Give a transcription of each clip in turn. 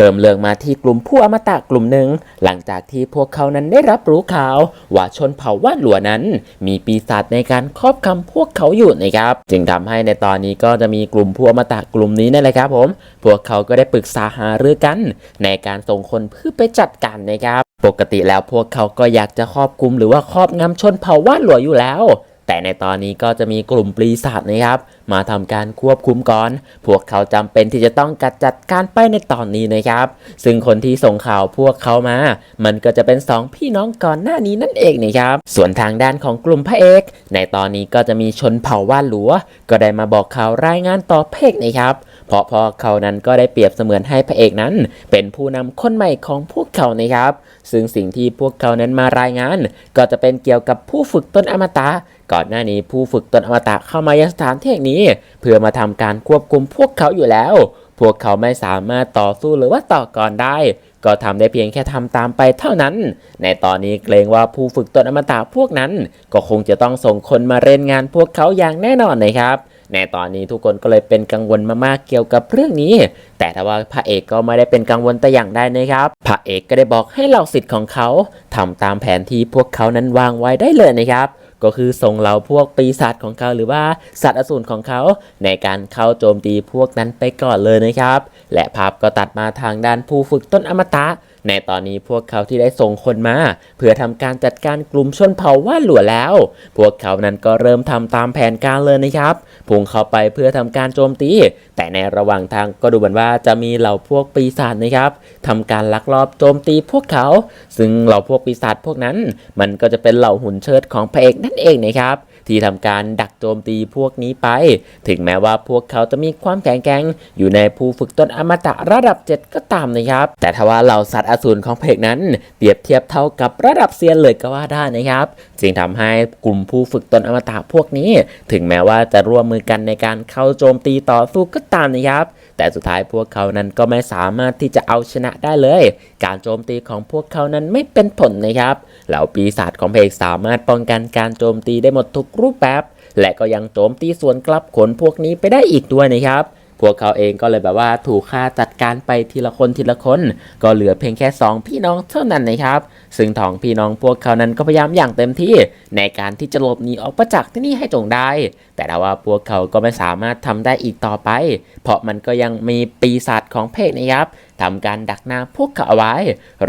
เริ่มเลืองมาที่กลุ่มผู้อมตะกลุ่มหนึ่ง หลังจากที่พวกเขานั้นได้รับรู้ข่าว ว่าชนเผ่าว่านหลัวนั้น มีปีศาจในการครอบคำพวกเขาอยู่นะครับ จึงทำให้ในตอนนี้ก็จะมีกลุ่มผู้อมตะกลุ่มนี้นั่นแหละครับผม พวกเขาก็ได้ปรึกษาหารือกัน ในการส่งคนเพื่อไปจัดการนะครับ ปกติแล้วพวกเขาก็อยากจะครอบคลุมหรือว่าครอบงำชนเผ่าว่านหลัวอยู่แล้ว แต่ในตอนนี้ก็จะมีกลุ่มปีศาจนะครับ มาทำการควบคุมก่อน พวกเขาจำเป็นที่จะต้องกัดจัดการไปในตอนนี้นะครับ ซึ่งคนที่ส่งข่าวพวกเขามา มันก็จะเป็นสองพี่น้องก่อนหน้านี้นั่นเองนะครับ ส่วนทางด้านของกลุ่มพระเอก ในตอนนี้ก็จะมีชนเผ่าว่านหลัว ก็ได้มาบอกข่าวรายงานต่อเพกนะครับเพราะพอเขานั้นก็ได้เปรียบเสมือนให้พระเอกนั้น เป็นผู้นำคนใหม่ของพวกเขานะครับ ซึ่งสิ่งที่พวกเขานั้นมารายงาน ก็จะเป็นเกี่ยวกับผู้ฝึกต้นอมตะ ก่อนหน้านี้ผู้ฝึกตนอมตะเข้ามายังสถานที่แห่งนี้ เพื่อมาทำการควบคุมพวกเขาอยู่แล้ว พวกเขาไม่สามารถต่อสู้หรือว่าต่อกรได้ ก็ทำได้เพียงแค่ทำตามไปเท่านั้น ในตอนนี้เกรงว่าผู้ฝึกตนอมตะพวกนั้น ก็คงจะต้องส่งคนมาเล่นงานพวกเขาอย่างแน่นอนนะครับในตอนนี้ทุกคนก็เลยเป็นกังวลมากๆเกี่ยวกับเรื่องนี้ แต่ถ้าว่าพระเอกก็ไม่ได้เป็นกังวลแต่อย่างใดนะครับ พระเอกก็ได้บอกให้เหล่าสิทธิ์ของเขาทำตามแผนที่พวกเขานั้นวางไว้ได้เลยนะครับ ก็คือส่งเหล่าพวกปีศาจของเขาหรือว่าสัตว์อสูรของเขาในการเข้าโจมตีพวกนั้นไปก่อนเลยนะครับ และภาพก็ตัดมาทางด้านผู้ฝึกต้นอมตะ ในตอนนี้พวกเขาที่ได้ส่งคนมา เพื่อทำการจัดการกลุ่มชนเผ่าว่านหลัวแล้ว พวกเขานั้นก็เริ่มทำตามแผนการเลยนะครับพุ่งเข้าไปเพื่อทำการโจมตี แต่ในระหว่างทางก็ดูเหมือนว่าจะมีเหล่าพวกปีศาจนะครับทำการลักลอบโจมตีพวกเขา ซึ่งเหล่าพวกปีศาจพวกนั้น มันก็จะเป็นเหล่าหุ่นเชิดของพระเอกนั่นเองนะครับ ที่ทำการดักโจมตีพวกนี้ไป ถึงแม้ว่าพวกเขาจะมีความแข็งแกร่งอยู่ในผู้ฝึกตนอมตะระดับ 7 ก็ตามนะครับ แต่ถ้าว่าเหล่าสัตว์อสูรของเพกนั้น เปรียบเทียบเท่ากับระดับเซียนเลยก็ว่าได้นะครับจึงทำให้กลุ่มผู้ฝึกตนอมตะพวกนี้ ถึงแม้ว่าจะร่วมมือกันในการเข้าโจมตีต่อสู้ก็ตามนะครับแต่สุดท้ายพวกเขานั้นก็ไม่สามารถที่จะเอาชนะได้เลย การโจมตีของพวกเขานั้นไม่เป็นผลนะครับ เหล่าปีศาจของเพกสามารถป้องกันการโจมตีได้หมดทุกรูปแบบ และก็ยังโจมตีส่วนกลับขนพวกนี้ไปได้อีกด้วยนะครับ พวกเขาเองก็เลยแบบว่าถูกฆ่าจัดการไปทีละคนทีละคน ก็เหลือเพียงแค่ 2 พี่น้องเท่านั้นนะครับ ซึ่งทองพี่น้องพวกเขานั้นก็พยายามอย่างเต็มที่ ในการที่จะหลบหนีออกไปจากที่นี่ให้จงได้ แต่ว่าพวกเขาก็ไม่สามารถทำได้อีกต่อไป เพราะมันก็ยังมีปีศาจของเพศนะครับทำการดักหน้าพวกเขาเอาไว้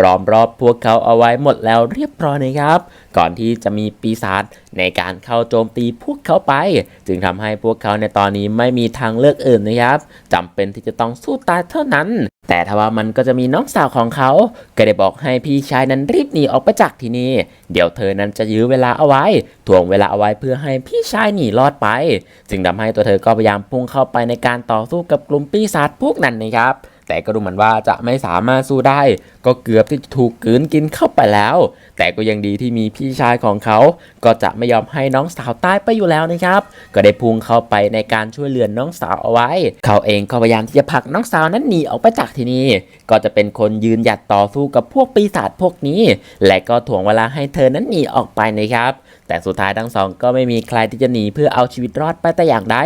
ล้อมรอบพวกเขาเอาไว้หมดแล้วเรียบร้อยนะครับ ก่อนที่จะมีปีศาจในการเข้าโจมตีพวกเขาไป จึงทำให้พวกเขาในตอนนี้ไม่มีทางเลือกอื่นนะครับจำเป็นที่จะต้องสู้ตายเท่านั้น แต่ถ้าว่ามันก็จะมีน้องสาวของเขา ก็ได้บอกให้พี่ชายนั้นรีบหนีออกไปจากที่นี่ เดี๋ยวเธอนั้นจะยื้อเวลาเอาไว้ถ่วงเวลาเอาไว้เพื่อให้พี่ชายหนีรอดไป จึงทำให้ตัวเธอก็พยายามพุ่งเข้าไปในการต่อสู้กับกลุ่มปีศาจพวกนั้นนะครับ แต่ก็ดูเหมือนว่าจะไม่สามารถสู้ได้ ก็เกือบที่จะถูกกลืนกินเข้าไปแล้ว แต่ก็ยังดีที่มีพี่ชายของเขา ก็จะไม่ยอมให้น้องสาวตายไปอยู่แล้วนะครับ ก็ได้พุ่งเข้าไปในการช่วยเหลือน้องสาวเอาไว้ เขาเองก็พยายามที่จะผลักน้องสาวนั้นหนีออกไปจากที่นี่ ก็จะเป็นคนยืนหยัดต่อสู้กับพวกปีศาจพวกนี้ และก็ถ่วงเวลาให้เธอนั้นหนีออกไปนะครับ แต่สุดท้ายทั้งสองก็ไม่มีใครที่จะหนีเพื่อเอาชีวิตรอดไปแต่อย่างใด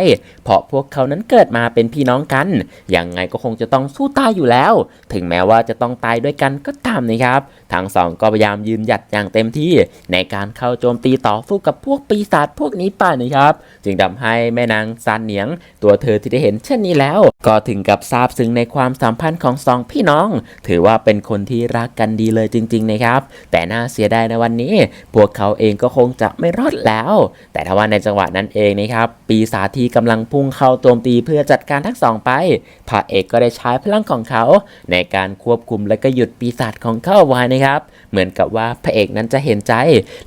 เพราะพวกเขานั้นเกิดมาเป็นพี่น้องกัน ยังไงก็คงจะต้องสู้ตายอยู่แล้ว ถึงแม้ว่าจะต้องตายด้วยกันก็ตามนะครับ ทั้งสองก็พยายามยืนหยัดอย่างเต็มที่ในการเข้าโจมตีต่อสู้กับพวกปีศาจพวกนี้ไปนะครับ จึงทำให้แม่นางซานเหนียง ตัวเธอที่ได้เห็นเช่นนี้แล้ว ก็ถึงกับซาบซึ้งในความสัมพันธ์ของสองพี่น้อง ถือว่าเป็นคนที่รักกันดีเลยจริง ๆนะครับ แต่น่าเสียดายในวันนี้ พวกเขาเองก็คงจะไม่รอดแล้ว แต่ถ้าว่าในจังหวะนั้นเองนะครับ ปีศาจที่กำลังพุ่งเข้าโจมตีเพื่อจัดการทั้งสองไป พระเอกก็ได้ใช้พลังของเขา ในการควบคุมและก็หยุดปีศาจของเขาเอาไว้นะครับ เหมือนกับว่าพระเอกนั้นจะเห็นใจ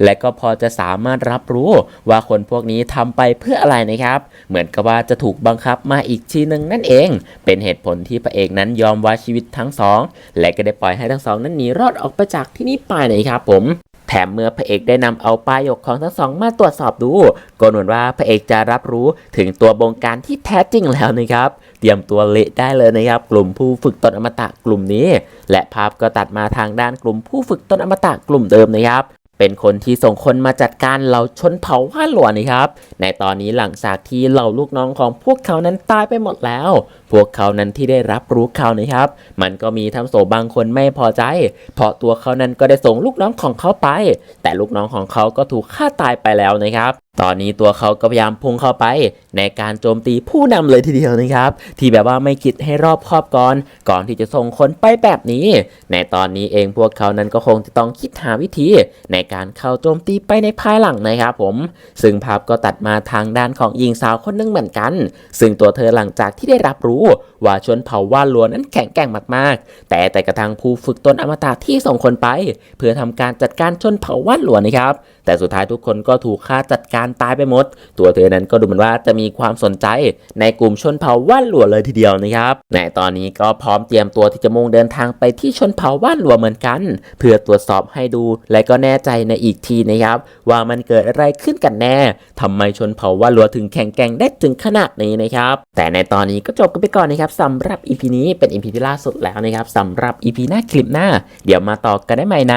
และก็พอจะสามารถรับรู้ว่าคนพวกนี้ทำไปเพื่ออะไรนะครับ เหมือนกับว่าจะถูกบังคับมาอีกทีหนึ่งนั่นเอง เป็นเหตุผลที่พระเอกนั้นยอมไว้ชีวิตทั้งสอง และก็ได้ปล่อยให้ทั้งสองนั้นหนีรอดออกไปจากที่นี่ไปนะครับผม มเมื่อพระเอกได้นำเอาป้ายยกของทั้งสองมาตรวจสอบดู ก็นวนว่าพระเอกจะรับรู้ถึงตัวบงการที่แท้จริงแล้วนะครับ เตรียมตัวเละได้เลยนะครับ กลุ่มผู้ฝึกตนอมตะกลุ่มนี้ และภาพก็ตัดมาทางด้านกลุ่มผู้ฝึกตนอมตะกลุ่มเดิมนะครับ เป็นคนที่ส่งคนมาจัดการเหล่าชนเผ่าว่าหลวนนะครับ ในตอนนี้หลังจากที่เหล่าลูกน้องของพวกเขานั้นตายไปหมดแล้ว พวกเขานั้นที่ได้รับรู้ข่าวนะครับ มันก็มีทั้งโสบางคนไม่พอใจ เพราะตัวเขานั้นก็ได้ส่งลูกน้องของเขาไป แต่ลูกน้องของเขาก็ถูกฆ่าตายไปแล้วนะครับ ตอนนี้ตัวเขาก็พยายามพุ่งเข้าไปในการโจมตีผู้นำเลยทีเดียวนะครับ ที่แบบว่าไม่คิดให้รอบครอบก่อน ก่อนที่จะส่งคนไปแบบนี้ ในตอนนี้เองพวกเขานั้นก็คงจะต้องคิดหาวิธี ในการเข้าโจมตีไปในภายหลังนะครับผม ซึ่งภาพก็ตัดมาทางด้านของหญิงสาวคนหนึงเหมือนกัน ซึ่งตัวเธอหลังจากที่ได้รับรู้ ว่าชนเผ่าว่านหลวนั้นแข็งแกร่งมากๆ แต่แต่กระทั่งผู้ฝึกตนอมตะที่ส่งคนไป เพื่อทำการจัดการชนเผ่าว่านหลวนะครับแต่สุดท้ายทุกคนก็ถูกฆ่าจัดการตายไปหมด ตัวเธอนั้นก็ดูเหมือนว่าจะมีความสนใจในกลุ่มชนเผ่าว่านหลวเลยทีเดียวนะครับในตอนนี้ก็พร้อมเตรียมตัวที่จะมุ่งเดินทางไปที่ชนเผ่าว่านหลวเหมือนกัน เพื่อตรวจสอบให้ดูและก็แน่ใจในอีกทีนะครับ ว่ามันเกิดอะไรขึ้นกันแน่ทำไมชนเผ่าว่านหลวถึงแข็งแกร่งได้ถึงขนาดนี้นะครับ แต่ในตอนนี้ก็จบกันไปก่อนนะครับสำหรับ EP นี้เป็น EP ที่ล่าสุดแล้วนะครับสำหรับ EP หน้าคลิปหน้า เดี๋ยวมาต่อกันได้ใหม่ใน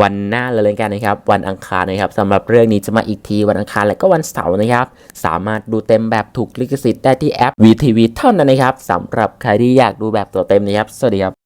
วันหน้าเลยกันนะครับ วันอังคารนะครับสำหรับเรื่องนี้จะมาอีกทีวันอังคารารและก็วันเสาร์นะครับ สามารถดูเต็มแบบถูกลิขสิทธิ์ได้ที่แอป VTV เท่านั้นนะครับสำหรับใครที่อยากดูแบบตัวเต็มนะครับ สวัสดีครับ